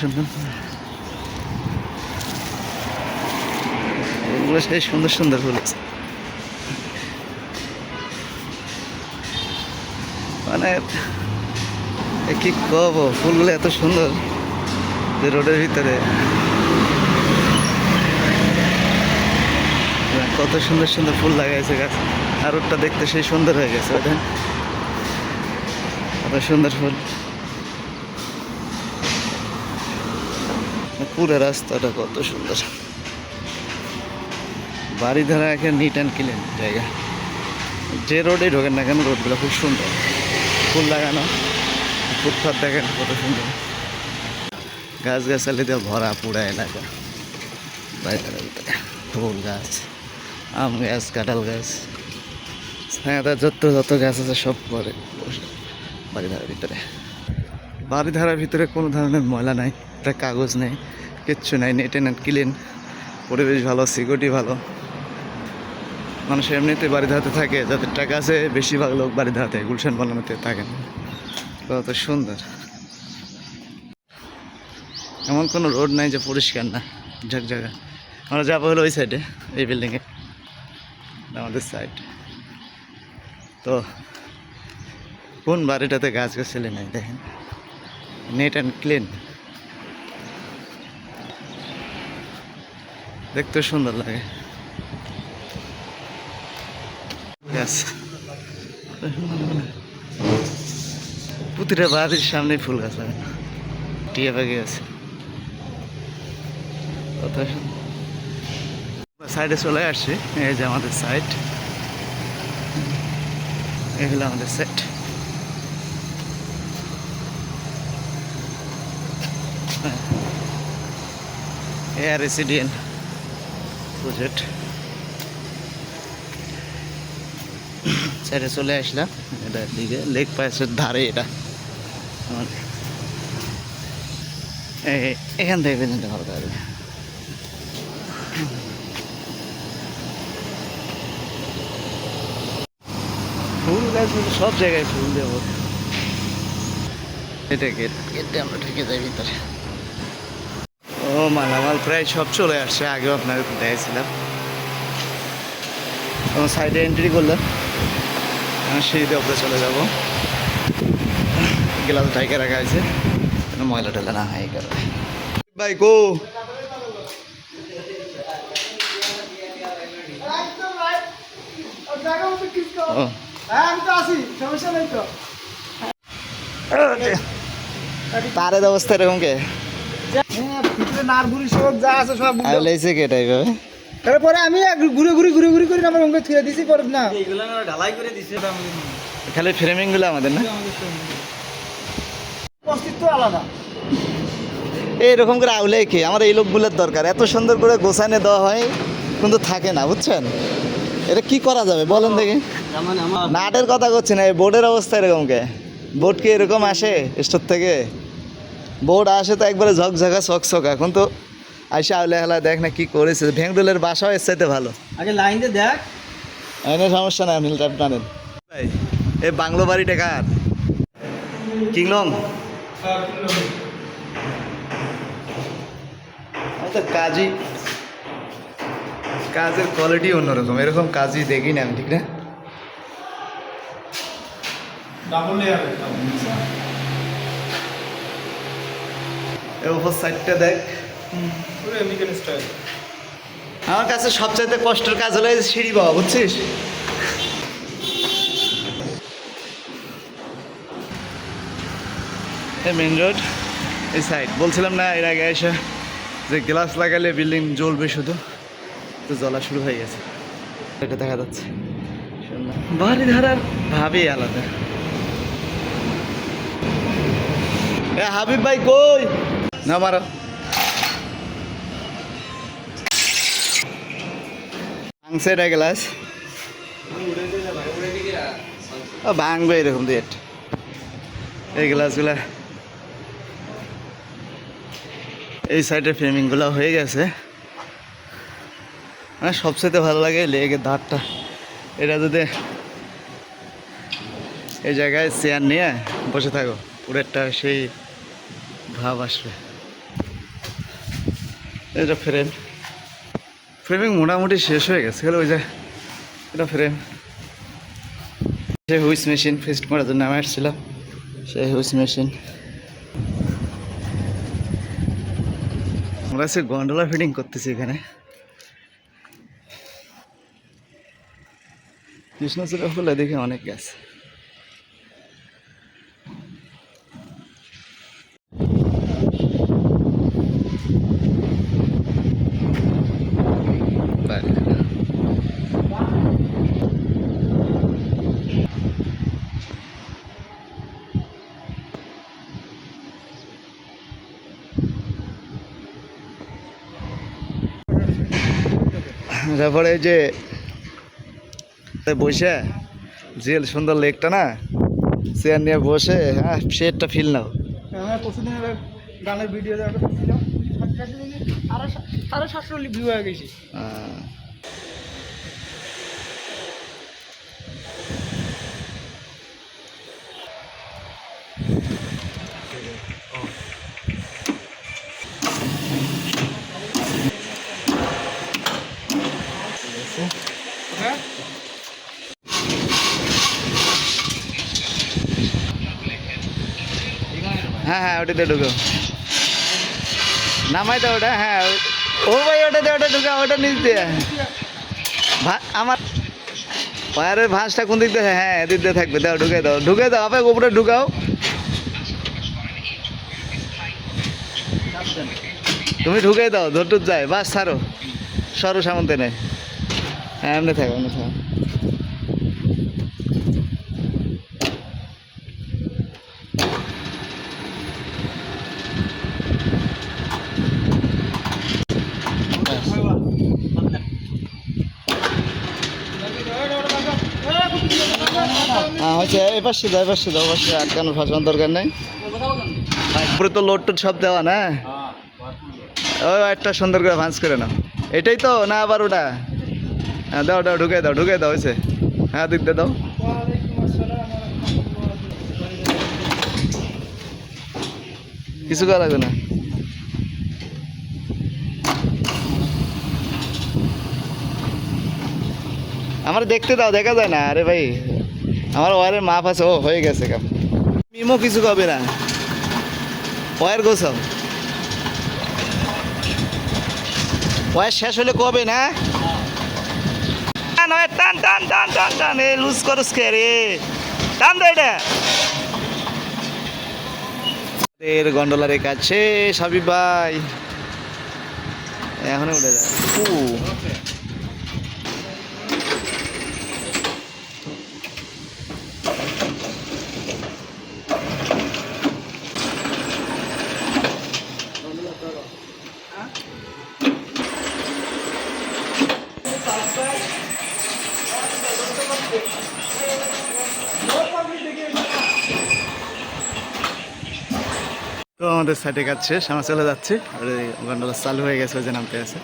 সুন্দর। এগুলো সেই সুন্দর সুন্দর ফুল। আছে মানে কি কব ফুলগুলো এত সুন্দর যে রোডের ভিতরে। কত সুন্দর সুন্দর ফুল লাগাইছে গাছ। আর ওটা দেখতে সেই সুন্দর হয়ে গেছে ওটা কত সুন্দর ফুল। পুরো রাস্তাটা কত সুন্দর। বাড়ি ধারা এখানে নিট অ্যান্ড ক্লিন জায়গা। যে রোডে ঢোকেন না কেন রোডগুলো খুব সুন্দর। ফুল লাগানো ফুটপাথ দেখেন কত সুন্দর। গাছ গাছালি দিয়ে ভরা পুরা এলাকা। ফুল গাছ, আম গাছ, কাঁঠাল গাছ। হ্যাঁ যত যত গাছ আছে সব করে বাড়ি ধারার ভিতরে। বাড়ি ধারার ভিতরে কোনো ধরনের ময়লা নাই, একটা কাগজ নেই। কিচ্ছু নাই নেট এন্ড ক্লিন পরিবেশ ভালো সিকিউরিটি ভালো। মানুষ এমনিতে বাড়ি ধারাতে থাকে, যাদের টাকা আছে, বেশিরভাগ লোক বাড়ি ধারাতে গুলশান বানানোতে থাকেন কত সুন্দর। এমন কোনো রোড নাই যে পরিষ্কার না, ঝাক জায়গা আমরা যাব হলো ওই সাইডে এই বিল্ডিংয়ে আমাদের সাইড তো, কোন বাড়িটাতে গাছ গাছালি নাই দেখেন? নেট অ্যান্ড ক্লিন দেখতে সুন্দর লাগে। প্রতিটা বাড়ির সামনে ফুল গাছ লাগে টিয়া পাখি আছে। সাইডে চলে আসছি, এই যে আমাদের সাইড এই হলো আমাদের সাইড এয়ার রেসিডেন্ট প্রজেক্ট সাইডে চলে আসলাম। এটা দিকে লেক পায়েসের ধারে এটা। এখান থেকে পর্যন্ত ভালো থাকবে ফুল গাছ সব জায়গায় ফুল দেবো। এটা গেট, গেটে আমরা ঢুকে যাই ভিতরে। ও মালামাল প্রায় সব চলে আসছে আগেও আপনাকে দেখেছিলাম তখন সাইডে এন্ট্রি করলাম সিঁড়িতে উপরে চলে যাব গ্লাস ঢাইকে রাখা আছে যেন ময়লা টয়লা না হয় এই কারণে ভাই গো ও তারের অবস্থা এরকম কে আর লেছে কে টাইপ হবে তারপরে আমি এক ঘুরে ঘুরে ঘুরে ঘুরে করে আমার অঙ্গে থুয়ে দিছি পরে না। খালি ফ্রেমিংগুলো আমাদের না? অস্তিত্ব আলাদা। এইরকম করে আউলে কি? আমার এই লোকগুলোর দরকার। এত সুন্দর করে গোছানে দেওয়া হয় কিন্তু থাকে না বুঝছেন? এটা কি করা যাবে? বলেন দেখি। নাটের কথা করছি না এই বোর্ডের অবস্থা এরকম কে? বোর্ড কি এরকম আসে স্টোর থেকে? বোর্ড আসে তো একবারে ঝকঝকা চকচক এখন তো আইসা আউলে হেলা দেখ না কি করেছে। ভেংডুলের বাসাও এর চাইতে ভালো। আগে লাইন দিয়ে দেখ। এনে সমস্যা নাই ট্যাপ টানেন। ভাই এই বাংলো বাড়িটা কার? কিংলং তো কাজই কাজের কোয়ালিটি অন্যরকম এরকম কাজই দেখি না আমি ঠিক না? উপর সাইডটা দেখ। আমার কাছে সবচাইতে কষ্টের কাজ হলো সিঁড়ি বাবা বুঝছিস? মেন রোড এই সাইড বলছিলাম না এর আগে এসে যে গ্লাস লাগালে বিল্ডিং জ্বলবে শুধু তো জ্বলা শুরু হয়ে গেছে। এটা দেখা যাচ্ছে। বাড়ি ধারার ভাবেই আলাদা। এ হাবিব ভাই কই? না, মারো। ভাঙছে এটা গ্লাস ও ভাঙবে এরকম ডেট এই গ্লাসগুলা এই সাইডের ফ্রেমিংগুলো হয়ে গেছে। মানে সবচেয়ে ভালো লাগে লেগের ধারটা। এটা যদি এই জায়গায় চেয়ার নিয়ে বসে থাকো পুরো একটা সেই ভাব আসবে। এটা ফ্রেম ফ্রেমিং মোটামুটি শেষ হয়ে গেছে গেলে ওই যে এটা ফ্রেম সে হুইস মেশিন ফিস্ট করার জন্য আমি আসছিলাম। সেই হুইস মেশিন আমরা সে গন্ডোলা ফিটিং করতেছি এখানে। কৃষ্ণচূড়া ফুলে দেখে অনেক গেছে। তারপরে যে বসে জেল সুন্দর লেকটা না চেয়ার নিয়ে বসে হ্যাঁ সেটটা ফিল নাও। আমার গানের ভিডিও আরও সাতশো ভিউ হয়ে গেছে। হ্যাঁ হ্যাঁ ওটাতে ঢুকো। নামাই দাও ওটা হ্যাঁ ও ভাই, ওটাতে, ওটা ঢুকা ওটা নিচ দিয়ে। আমার পায়ের ভাঁজটা কোন দিক দিয়ে? হ্যাঁ এদিক দিয়ে থাকবে। দাও, ঢুকে দাও ঢুকে দাও আপে উপরে ঢুকাও। তুমি ঢুকে দাও, ধরটুর যায়, বাস, ছাড়ো। সরো সামন্তে নেই হ্যাঁ এমনি থাকো এমনি থাকো। এই পাশে দাও পাশে দাও পাশে আটকানোর ফাঁসানোর দরকার নেই। উপরে তো লোড টোড সব দেওয়া না? ওই একটা সুন্দর করে ভাঁজ করে নাও। এটাই তো, না আবার ওটা? হ্যাঁ দাও দাও ঢুকে দাও ঢুকে দাও, হয়েছে। হ্যাঁ দিয়ে দাও। কিছু করা লাগবে না? আমার দেখতে দাও, দেখা যায় না। আরে ভাই আমার ওয়ারের মাপ আছে, ও হয়ে গেছে মিমো কিছু কবে না? ওয়ার গোছাও ওয়ার শেষ হলে কবে না? টান টান টান টান টান লুজ রে? টান এটা। ভাই। এখন উঠে যায় তো আমাদের সাইডে শেষ, আমরা চলে যাচ্ছে। আর গন্ডলা চালু হয়ে গেছে, ওই যে নামতে আছে।